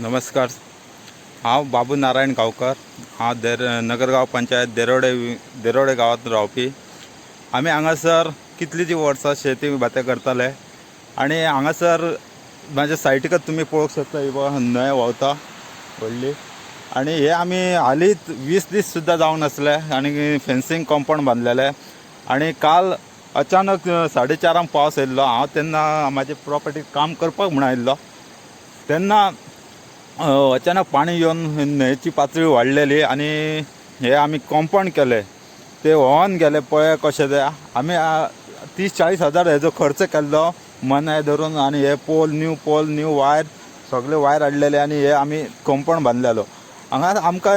नमस्कार. हांव बाबू नारायण गांवकर. हांव देर नगरगांव पंचायत देरोडे देरोडे गांवांत रावपी. आमी हांगासर कितलींची वर्सां शेती भाते करताले. आनी हांगासर म्हाज्या सायटीकच तुमी पळोवंक शकता ही न्हंय व्हांवता व्हडली आनी हे आमी हालींच वीस दीस सुद्दां जावंक नासले आनी फेन्सींग कॉम्पाउंड बांदलेले आनी काल अचानक साडे चारांक पावस येयल्लो. हांव तेन्ना म्हाजे प्रॉपर्टीक काम करपाक म्हूण आयिल्लो तेन्ना अचानक पाणी येवन न्हंयची पातळी वाडलेली आनी हे आमी कॉम्पाउंड केले. ते व्हांवन गेले पळय कशें ते आमी तीस चाळीस हजार हेजो खर्च केल्लो मनाय धरून आनी हे pole new pole new wire सगळे वायर हाडलेले आनी हे आमी कॉम्पाउंड बांदलेलो हांगा आमकां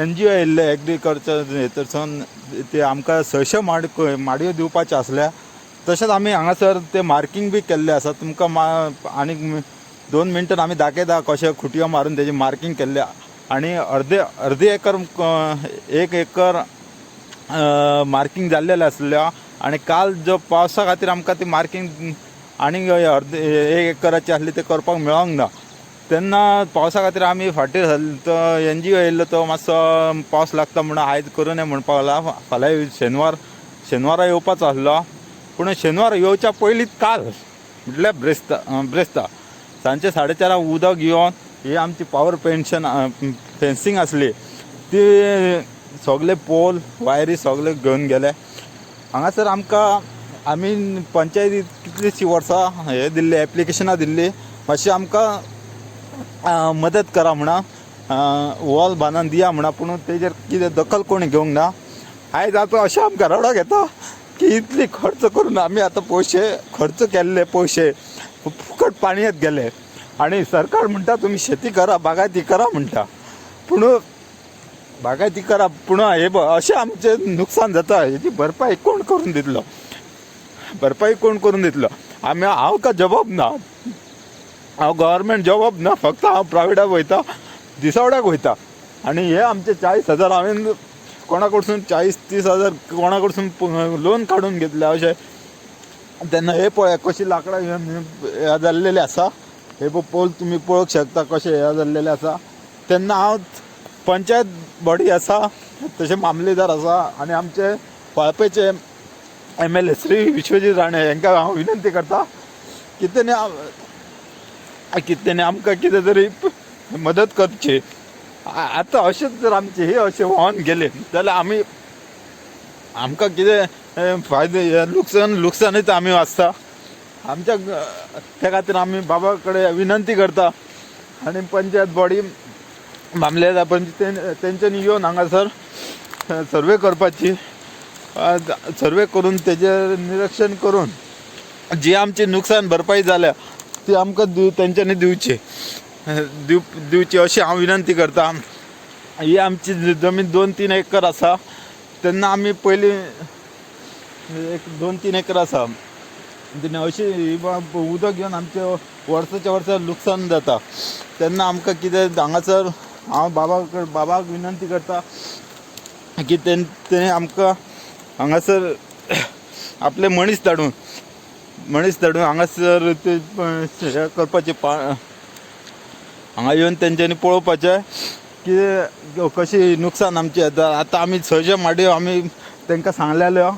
एन जी ओ येयल्ले एग्रीकल्चर हेतरसून ते आमकां सयशे माड माडयो दिवपाचे आसल्या. तशेंच आमी हांगासर ते मार्कींग बी केल्ले आसा. तुमकां मा आनीक दोन मिनटान आमी दाखयता कशें खुटयो मारून तेजी मार्कींग केल्ल्या आनी अर्दे अर्दे एकर एक एकर मार्कींग जाल्लेलें आसल्या आनी काल जो पावसा खातीर आमकां ती मार्कींग आनीक अर्दे एक एकराची आसली ते करपाक मेळोंक ना तेन्ना पावसा खातीर आमी फाटीर तो एन जी ओ येयल्लो तो मातसो पावस लागता म्हणून आयज करूं म्हणपाक लागला फाल्यां शेनवार शेनवारा येवपाचो आसलो पूण शेनवार येवच्या पयलींच काल म्हटल्यार ब्रेस्ता ब्रेस्ता. सांचे साडे चारांक उदक येवन ही आमची पावर पेन्शन फेन्सींग आसली ती सगळे पोल वायरी सगळे घेवन गेले. हांगासर आमकां आमी पंचायती कितलींशीं वर्सां हे दिल्ली एप्लिकेशनां दिल्ली मातशी आमकां मदत करा म्हणा वॉल बांदून दिया म्हणा पूण तेजेर कितें दखल कोणी घेवंक ना आयज आतां अशें आमकां रडो घेता की इतली खर्च करून आमी आतां पयशे खर्च केल्ले पयशे फुकट पाणयेत गेले. आनी सरकार म्हणटा तुमी शेती करा बागायती करा म्हणटा पूण बागायती करा पूण हे ब- अशें आमचें नुकसान जाता. हेची भरपाई कोण करून दितलो? भरपाई कोण करून दितलो? आमी हांव का जबाब ना? हांव गव्हर्मेंट जॉब ना? फक्त हांव प्रायवेटाक वयता दिसावड्याक वयता आनी हे आमचे चाळीस हजार हांवें कोणा कडसून चाळीस तीस हजार कोणा कडसून लोन काडून घेतले अशें तेन्ना हे पळय कशी लाकडां घेवन हे जाल्लेले आसा हे पळय पोल तुमी पळोवंक शकता कशें हे जाल्लेले आसा तेन्ना हांव पंचायत बॉडी आसा तशें मामलेदार आसा आनी आमचे वाळपेचे M L A Shri Vishwajit Rane हांकां हांव विनंती करता की तेणे आम- की आमकां कितें तरी मदत करची. आतां अशेंच जर आमचें हे अशें व्हांवन गेलें जाल्यार आमी आमकां कितें फायदे नुकसान लुकसाण आम्ही आमी वाचता. आमच्या त्या खातीर आमी बाबा कडेन विनंती करता. आनी पंचायत बॉडी मामलेदार पंच तें- तेंच्यांनी येवन हांगासर सर्वे करपाची. सर्वे करून तेजेर निरीक्षण करून जी आमची नुकसान भरपाई जाल्या ती आमकां दिव तेंच्यांनी दिवची. दिव दिवची अशी हांव विनंती करता. ही आमची जमीन दोन तीन एकर आसा तेन्ना आमी पयलीं एक दोन तीन एकर आसा तेन्ना म्हणजे अशी बा- उदक घेवन आमचे वर्साच्या वर्सा लुकसाण जाता तेन्ना आमकां कितें हांगासर हांव बाबा बाबाक विनंती करता की ते तेणे आमकां हांगासर आपले मनीस धाडून मनीस धाडून हांगासर ते हे करपाचे पा हांगा येवन तेंच्यांनी पळोवपाचें की कशी नुकसान आमचें येता आतां आमी सयशे माडयो आमी तांकां सांगलेल्यो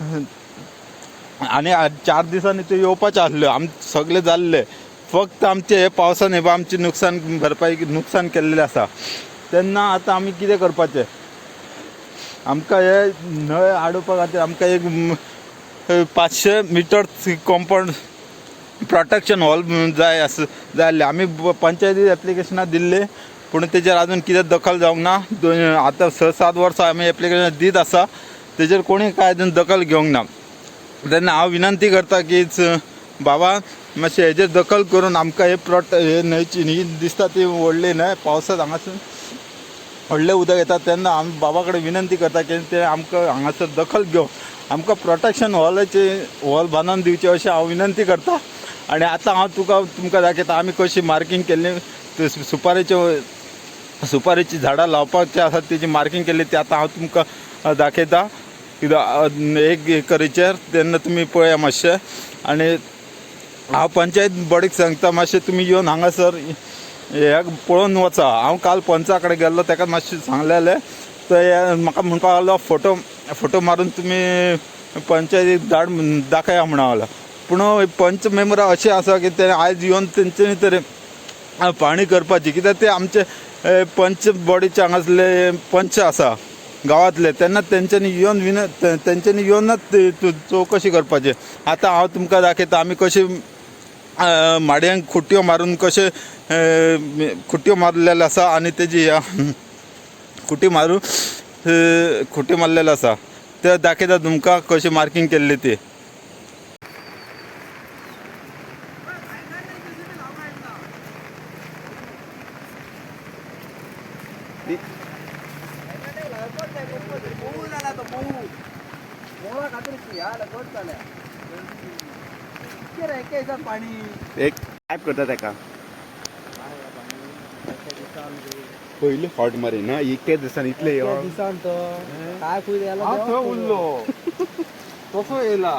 आनी चार दिसांनी ते येवपाच आसल्यो आम सगळे जाल्ले. फक्त आमचे हे पावसान हे पळय आमचे नुकसान भरपाई नुकसान केल्लें आसा तेन्ना आतां आमी कितें करपाचें? आमकां हे नळ आडोवपा खातीर आमकां एक पांचशे मिटर कॉम्पाउंड प्रोटेक्शन हॉल जाय आस जाय आसलें आमी पंचायती एप्लिकेशनां दिल्ली. पूण तेजेर आजून कितें दखल जावंक ना दोन आतां स सात वर्सां आमी एप्लिकेशन दीत आसा तेजेर कोणी कांय दखल घेवंक ना. तेन्ना हांव विनंती करता कीच बाबा मातशें हेजेर दखल करून आमकां हे प्रोट हे न्हंयची न्ही दिसता ती व्हडली न्हय पावसांत हांगासून व्हडलें उदक येता तेन्ना आमी बाबा कडेन विनंती करता की ते आमकां हांगासर दखल घेवन आमकां प्रोटेक्शन हॉलाचे हॉल बांदून दिवचे अशें हांव विनंती करता. आनी आतां हांव तुका तुमकां दाखयता आमी कशी मार्कींग केल्ली सुपारेच्यो सुपारेची झाडां लावपाची आसात तेजी मार्कींग केल्ली ती आतां हांव तुमकां दाखयता. इथं एक एकरीचेर तेन्ना तुमी पळया मातशें आनी हांव पंचायत बॉडीक सांगता मातशें तुमी येवन हांगासर हे पळोवन वचा. हांव काल पंचा कडेन गेल्लो ताका मातशें सांगलेलें तर हे म्हाका म्हणपाक लागलो फोटो फोटो मारून तुमी पंचायतीक धाड दाखया म्हणा लागलो पूण पंच मेंबरां अशें आसा की ते आयज येवन तेंच्यांनी तरी पाणी करपाची. कित्याक ते आमचे पंच बॉडीचे हांगासले पंच आसा गांवांतले त्यांना तेंच्यांनी येवन विन ते- तेंच्यांनी येवनच ते- चवकशी करपाची आतां हांव तुमकां दाखयता आमी कशी माड्यांक खुट्ट्यो मारून कशे खुट्ट्यो मारलेले आसा आनी तेजी खुटी मारून खुटी मारलेले आसा ते दाखयता तुमकां कशी मार्कींग केल्ली ती. पाणी एक काय करता तेका पयली हॉट मारी ना इतके दिसान इतले यो दिसांत काय खुय थंय उरलो कसो येयला